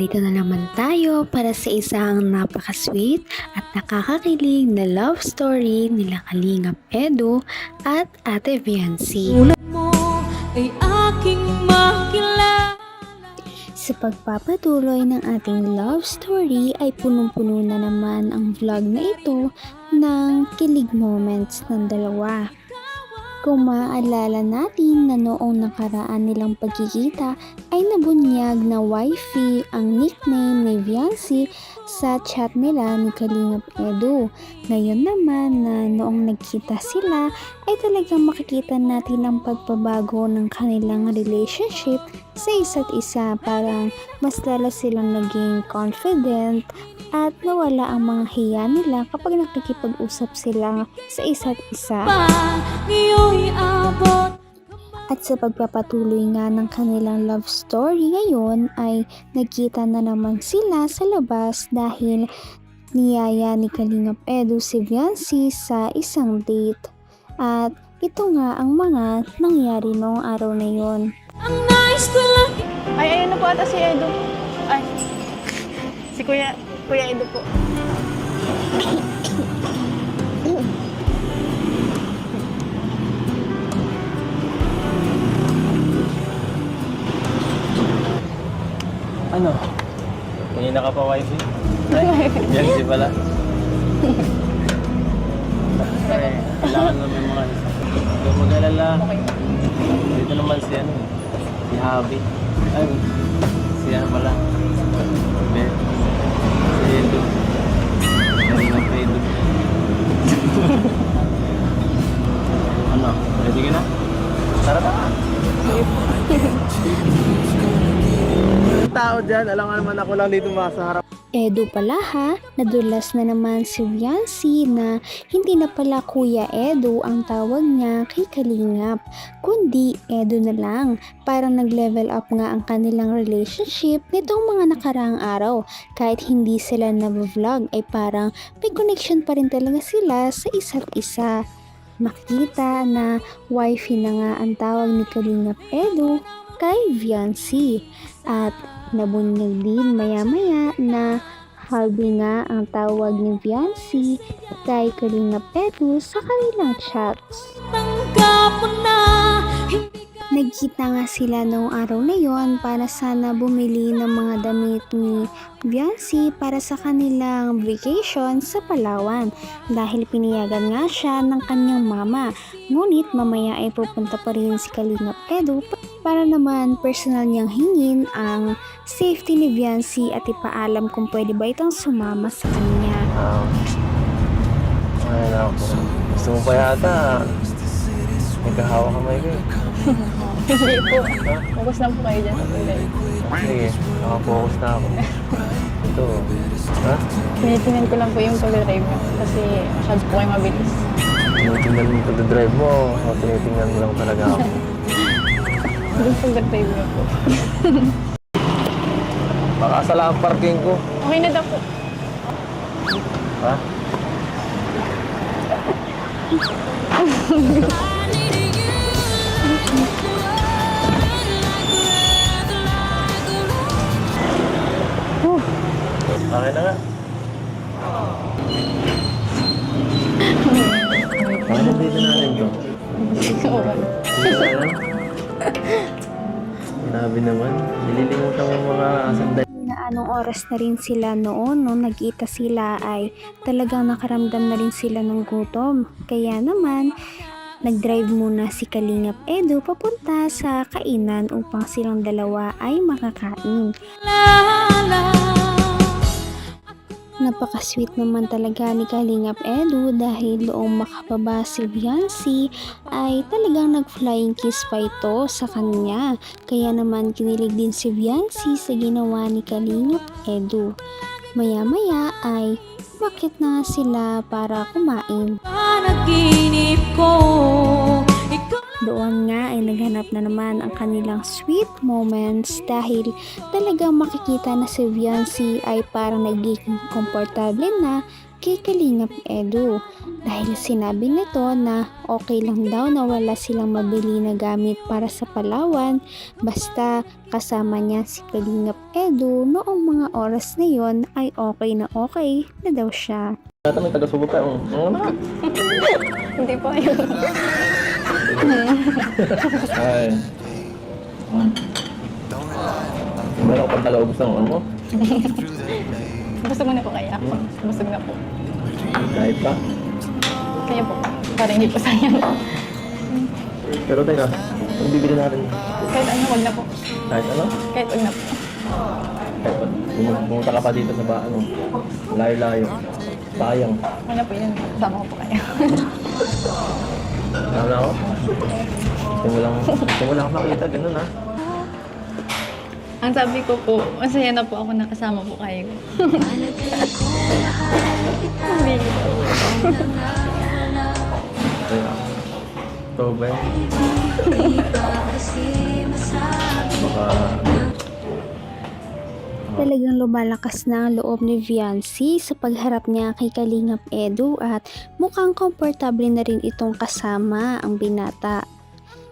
narito na naman tayo para sa isang napaka-sweet at nakakakilig na love story nila Kalingap Edu at Ate Viancy. mo ay aking makilala Sa pagpapatuloy ng ating love story ay punong-puno na naman ang vlog na ito ng kilig moments ng dalawa. Kung maaalala natin na noong nakaraan nilang pagkikita ay nabunyag na wifey ang nickname ni Viancy sa chat nila ni Kalingap Edu. Ngayon naman na noong nagkita sila ay talagang makikita natin ang pagbabago ng kanilang relationship sa isa't isa. Parang mas lalo silang naging confident at nawala ang mga hiya nila kapag nakikipag-usap sila sa isa't isa. At sa pagpapatuloy nga ng kanilang love story ngayon ay nagkita na naman sila sa labas dahil niyaya ni Kalingap Edu si Viancy sa isang date. At ito nga ang mga nangyari noong araw na yon. Ang lang Ay, ayun na po ata si Edo. Ay, si Kuya, Kuya Edo po. Ano? Kanina ka pa wifi? Ay, yan si pala. Ay, kailangan may mga isa. Huwag mag-alala. Dito naman si ano, si Javi. Ay, si ano pala. Si Edu. Kanina pa Edu. ano, ready ka na? Tara na. Yung tao dyan, alam nga naman ako lang dito sa harap. Edu pala ha, nadulas na naman si Viancy na hindi na pala Kuya Edu ang tawag niya kay Kalingap, kundi Edu na lang. Parang nag-level up nga ang kanilang relationship nitong mga nakaraang araw. Kahit hindi sila na-vlog ay parang may connection pa rin talaga sila sa isa't isa. Makita na wifey na nga ang tawag ni Kalingap Edu kay Viancy. At nabunyag din maya-maya na Halbi nga ang tawag ni Viancy kay Kalingap Edu sa kanilang chats. Nagkita nga sila noong araw na yon para sana bumili ng mga damit ni Viancy para sa kanilang vacation sa Palawan dahil piniyagan nga siya ng kanyang mama. Ngunit mamaya ay pupunta pa rin si Kalingap Edu para naman personal niyang hingin ang safety ni Viancy at ipaalam kung pwede ba itong sumama sa kanya. Ah. Ay, naku. Gusto mo pa yata. Nagkahawa kamay ko. Hindi po. Focus lang po kayo dyan sa kulay. Sige, nakapokus na ako. Ito. Ha? Tinitingnan ko lang po yung pag-drive niyo kasi masyado po kayo mabilis. Tinitingnan mo ito drive mo. O tinitingnan mo lang talaga ako. Yung pag-drive niyo po. Baka sala ang parking ko. Okay na daw po. Ha? Okay na nga. Bakit nandito natin to? Grabe naman. Nililimutan mo mga sandali. na anong oras na rin sila noon no nagkita sila ay talagang nakaramdam na rin sila ng gutom. Kaya naman, nag-drive muna si Kalingap Edu papunta sa kainan upang silang dalawa ay makakain. Napaka-sweet naman talaga ni Kalingap Edu dahil noong makababa si Viancy ay talagang nag-flying kiss pa ito sa kanya. Kaya naman kinilig din si Viancy sa ginawa ni Kalingap Edu. Maya-maya ay bakit na sila para kumain. Panaginip ko Doon nga ay naghanap na naman ang kanilang sweet moments dahil talagang makikita na si Viancy ay parang nagiging komportable na kay Kalingap Edu dahil sinabi nito na okay lang daw na wala silang mabili na gamit para sa Palawan basta kasama niya si Kalingap Edu noong mga oras na yon ay okay na okay na daw siya. Ata may taga-subo pa. Ang ano? Hindi po yun. Ay. Meron ka pang taga-ubos ng ano mo? Busog mo na po kaya? Busog na po. Kahit pa. Kaya po. Para hindi po sayang. Pero teka, ano bibili natin? Kahit ano, wag na po. Kahit ano? Kahit wag na po. Kahit. Pumun- Pumunta ka pa dito sa ba, ano? Layo-layo. Sayang. Wag na po yun. Sama ko po kaya. Ano na ako? Gusto mo lang, gusto mo lang ako makita, ganun ha? Ang sabi ko po, masaya na po ako nakasama po kayo. Hindi. Kaya, ito ba? Baka, Talagang lumalakas na ang loob ni Viancy sa pagharap niya kay Kalingap Edu at mukhang komportable na rin itong kasama ang binata.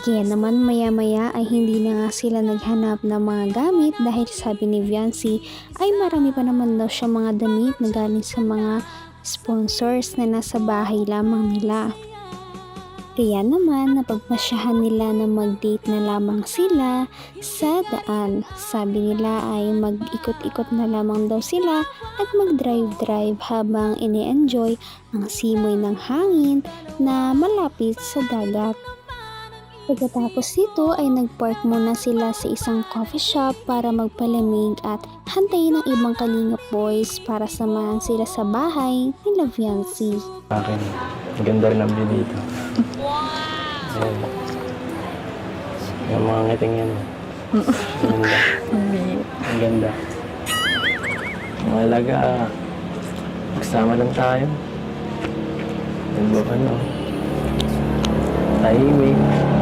Kaya naman maya-maya ay hindi na nga sila naghanap ng mga gamit dahil sabi ni Viancy ay marami pa naman daw siya mga damit na galing sa mga sponsors na nasa bahay lamang nila. Kaya naman napagpasyahan nila na mag-date na lamang sila sa daan. Sabi nila ay mag-ikot-ikot na lamang daw sila at mag-drive-drive habang ini-enjoy ang simoy ng hangin na malapit sa dagat. Pagkatapos nito ay nag-park muna sila sa isang coffee shop para magpalamig at hantayin ng ibang kalingap boys para samahan sila sa bahay ni Laviancy. akin, maganda rin ang view dito. Ayan. Yung mga ngiting yan. Ang ganda. Ang ganda. Mahalaga, magsama lang tayo. Yan ba ano? Tahimik.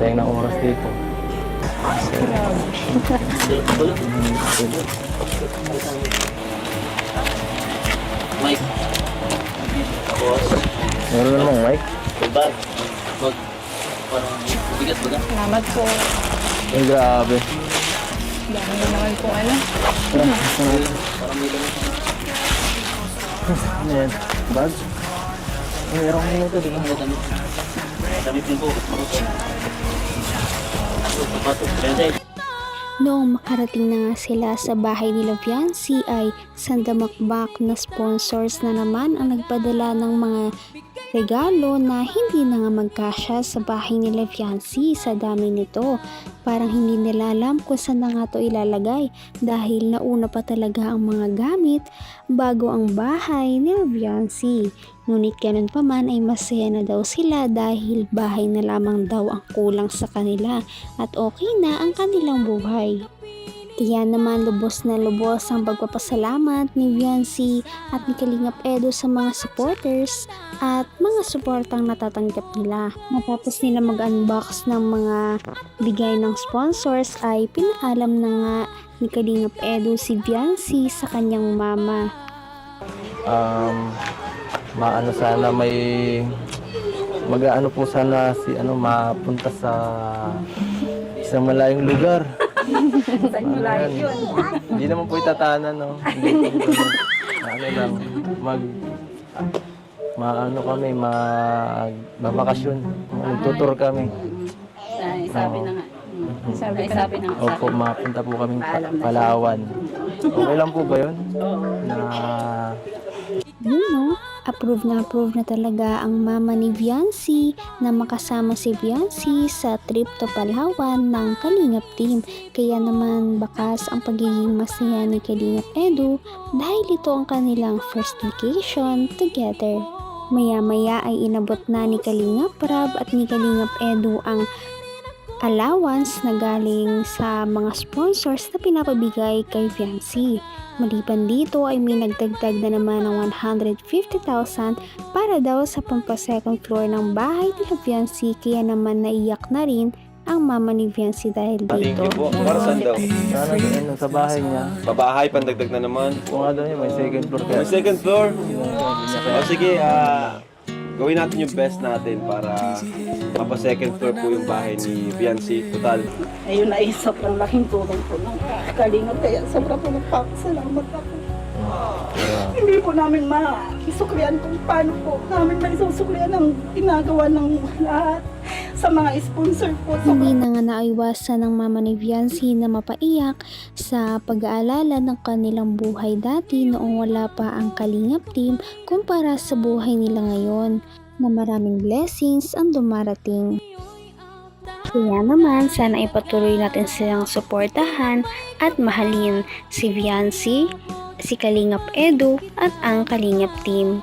Sasayang ng oras dito. Mike. Meron namang mic. Diba? Mag... Parang bigat ba? Salamat po. Ay, grabe. Dami na naman po ano. Parang may lamang. Ano? Bag? Meron ko nito, di ba? Ang dami. Dami din po. Noong makarating na nga sila sa bahay ni Viancy ay sandamakbak na sponsors na naman ang nagpadala ng mga regalo na hindi na nga magkasya sa bahay ni Viancy sa dami nito. Parang hindi nila alam kung saan na nga to ilalagay dahil nauna pa talaga ang mga gamit bago ang bahay ni Viancy. Ngunit ganun pa man ay masaya na daw sila dahil bahay na lamang daw ang kulang sa kanila at okay na ang kanilang buhay. Kaya naman lubos na lubos ang pagpapasalamat ni Viancy at ni Kalingap Edo sa mga supporters at mga suportang natatanggap nila. Matapos nila mag-unbox ng mga bigay ng sponsors ay pinaalam na nga ni Kalingap Edo si Viancy sa kanyang mama. um, maano sana may mag-ano po sana si ano mapunta sa isang malayong lugar. Saan malayo yun? Hindi naman po itatanan, no? Hindi po ganun. ano lang, mag maano kami, mag babakasyon. Magtutur kami. Ay, sabi Oo. na nga. Mm. Sabi Ay, ka sabi na nga. Opo, mapunta po kami na. Palawan. Okay lang po ba yun? Na Yun no, approve na approve na talaga ang mama ni Viancy na makasama si Viancy sa trip to Palawan ng Kalingap team. Kaya naman bakas ang pagiging masaya ni Kalingap Edu dahil ito ang kanilang first vacation together. Maya-maya ay inabot na ni Kalingap Rab at ni Kalingap Edu ang allowance na galing sa mga sponsors na pinapabigay kay Viancy. Maliban dito ay may nagdagdag na naman ng 150,000 para daw sa pampa second floor ng bahay ni Viancy kaya naman naiyak na rin ang mama ni Viancy dahil Thank dito. you po. Para saan daw? Sana ano, sa bahay niya. Pabahay, pandagdag na naman. Kung ano yun, may second floor kaya. May second floor. O sige, ah, gawin natin yung best natin para mapa second floor po yung bahay ni Biancy. Total, Ayun ay sobrang laking tulong po ng kalingap. Kaya sobrang po nagpapasalamat ako. Hindi po namin maisuklian kung paano po namin maisusuklian ang ginagawa ng lahat sa mga sponsor po. Hindi na nga naiwasan ng mama ni Viancy na mapaiyak sa pag-aalala ng kanilang buhay dati noong wala pa ang Kalingap team kumpara sa buhay nila ngayon na maraming blessings ang dumarating. Kaya naman, sana ipatuloy natin silang suportahan at mahalin si Viancy, si Kalingap Edu at ang Kalingap team.